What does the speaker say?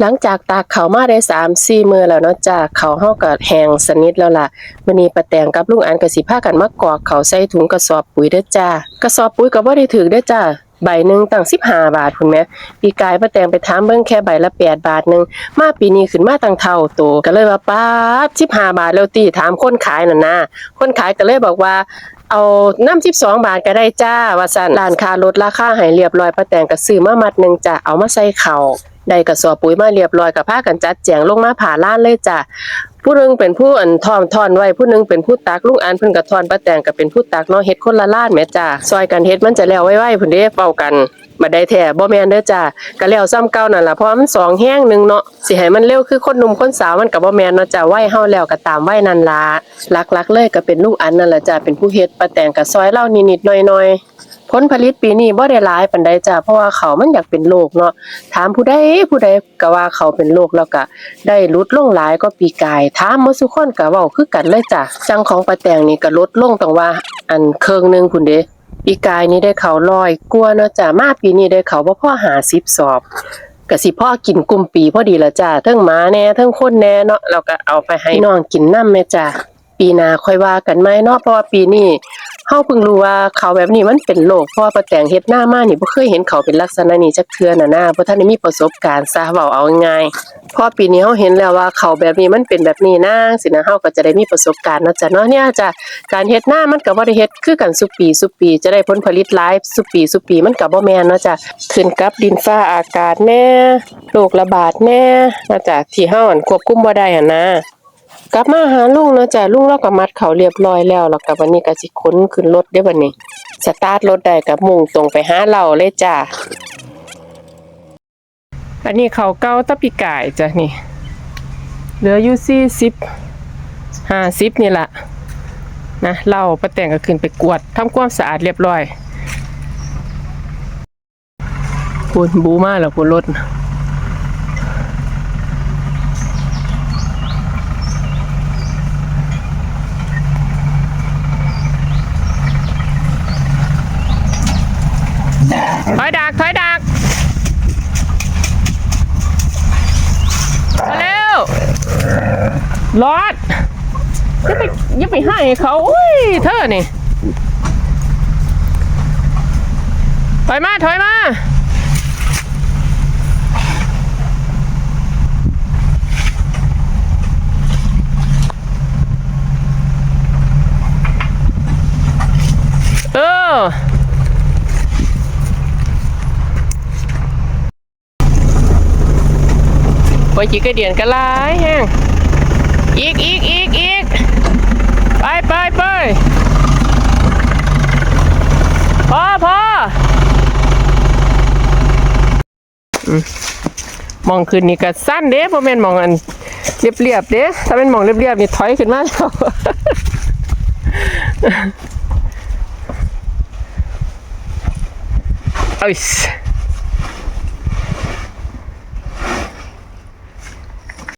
หลังจากตากเขามาได้สามสี่มือแล้วเนาะจ้าเขาเฮาก็แห้งสนิทแล้วล่ะมื้อนี้ป้าแตงกับลุงอันก็สิพากันมากอกเขาใส่ถุงกระสอบปุ๋ยเด้อจ้ากระสอบปุ๋ยก็บ่ได้ถูกเด้อจ้าใบหนึ่งตั้ง15บห้าบาทพุ่นแหมปีกายป้าแตงไปถามเบิ่งแค่ใบละ8บาทหนึ่งมาปีนี้ขึ้นมาตั้งเท่าโตก็เลยว่าป๊าด15บาทแล้วติถามคนขายนั่นนะคนขายก็เลยบอกว่าเอาน้ำ12บสองบาทก็ได้จ้าว่าสั่นร้านค้าลดราคาให้เรียบร้อยป้าแตงก็ซื้อมามัดหนึ่งจ้ะเอามาใส่เข้า ได้กระสอบปุ๋ยมาเรียบร้อยก็พากันจัดแจงลงมาผ่าล้านเลยจ้ะผู้หนึงเป็นผู้อันทอมทอนไว้ผู้หนึงเป็นผู้ตักลุงอันเพิ่นก็ทอนป้าแตงก็เป็นผู้ตักเนาะเฮ็ดคนละล้านแม่จ้ะซอยกันเฮ็ดมันจะแล้วไวๆพุ่นเด้เฝ้ากันบ่ได้แท้บ่แม่นเด้อจ้ะก็แล้วซ้ำเก่านั่นล่ะเพราะมันสองแห้งหนึ่งเนาะสิให้มันเร็วคือคนหนุ่มคนสาวมันก็บ่แม่นเนาะจ้ะไว้เฮาแล้วก็ตามไว้นั่นล่ะหลักๆเลยก็เป็นลุงอันนั่นล่ะจ้ะเป็นผู้เฮ็ดป้าแตงก็ซอยเล่านิดๆหน่อยๆ ผลผลิตปีนี้บ่ได้หลายปานใดจ้ะเพราะว่าเขามันอยากเป็นโรคเนาะถามผู้ใดผู้ใดก็ว่าเขาเป็นโรคแล้วก็ได้ลดลงหลายก็ปีกายถามมดทุคนก็เว้าคือกันเลยจ้ะจังของป้าแตงนี่ก็ลดลงตั้งว่าอันเครื่องหนึงพุ่นเด้ปีกายนี่ได้เขาร้อยกว่าเนาะจ้ะมาปีนี้ได้เขาบ่พอ50สอบก็สิพ่อกินกลุ่มปีพอดีละจ้ะเทั้งหมาแน่เทั้งคนแน่เนาะแล้วก็เอาไปให้น้องกินน้ำแม่จ้ะปีหน้าค่อยว่ากันใหมเนาะเพราะว่าปีนี้ ฮาเพิ่งรู้ว่าเขาแบบนี้มันเป็นโรคเพราะว่าป้าแตงเฮ็ดหน้ามานี่บ่เคยเห็นเขาเป็นลักษณะนี้จักเทื่อน่ะนะบ่ทันได้มีประสบการณ์ซะเว้าเอาง่ายๆพอปีนี้เฮาเห็นแล้วว่าเขาแบบนี้มันเป็นแบบนี้นะสินะเฮาก็จะได้มีประสบการณ์เนาะจ้ะเนาะเนี่ยจ้ะการเฮ็ดหน้ามันก็บ่ได้เฮ็ดคือกันสุปีสุปี จะได้ผลผลิตหลายสุปีสุปีมันก็บ่แม่นเนาะจ้ะขึ้นกับดินฟ้าอากาศแน่โรคระบาดแน่นะจ้ะที่เฮาอันควบคุมบ่ได้หั่นนะ กลับมาหาลุงเนาะจ้ะลุงเราก็มัดเขาเรียบร้อยแล้วแล้วก็วันนี้ก็สิขนขึ้นรถเด้อบัดนี้สตาร์ทรถได้ก็มุ่งตรงไปหาเราเลยจ้ะอันนี้เขาเก่าตะปีกายจ้ะนี่เหลืออยู่40 50นี่ละนะเราป้าแต่งก็ขึ้นไปกวดทำความสะอาดเรียบร้อยคุณบูมาแล้วคุณรถ ถอยดักถอยดักมาเร็วรอดอย่าไปอย่าไปให้เขาอุ้ยเธอนี่ถอยมาถอยมาเออ ปจีกระเดียนกระลายแห้งอีกอีกอีกอีกไปไปไปพอพออมมองขึ้นนี่ก็สั้นเด้พอแม่นมองอันเรียบเรียบเด้ถ้าเป็นมองเรียบเรียบนี่ถอยขึ้นมาแล้วเอ้ย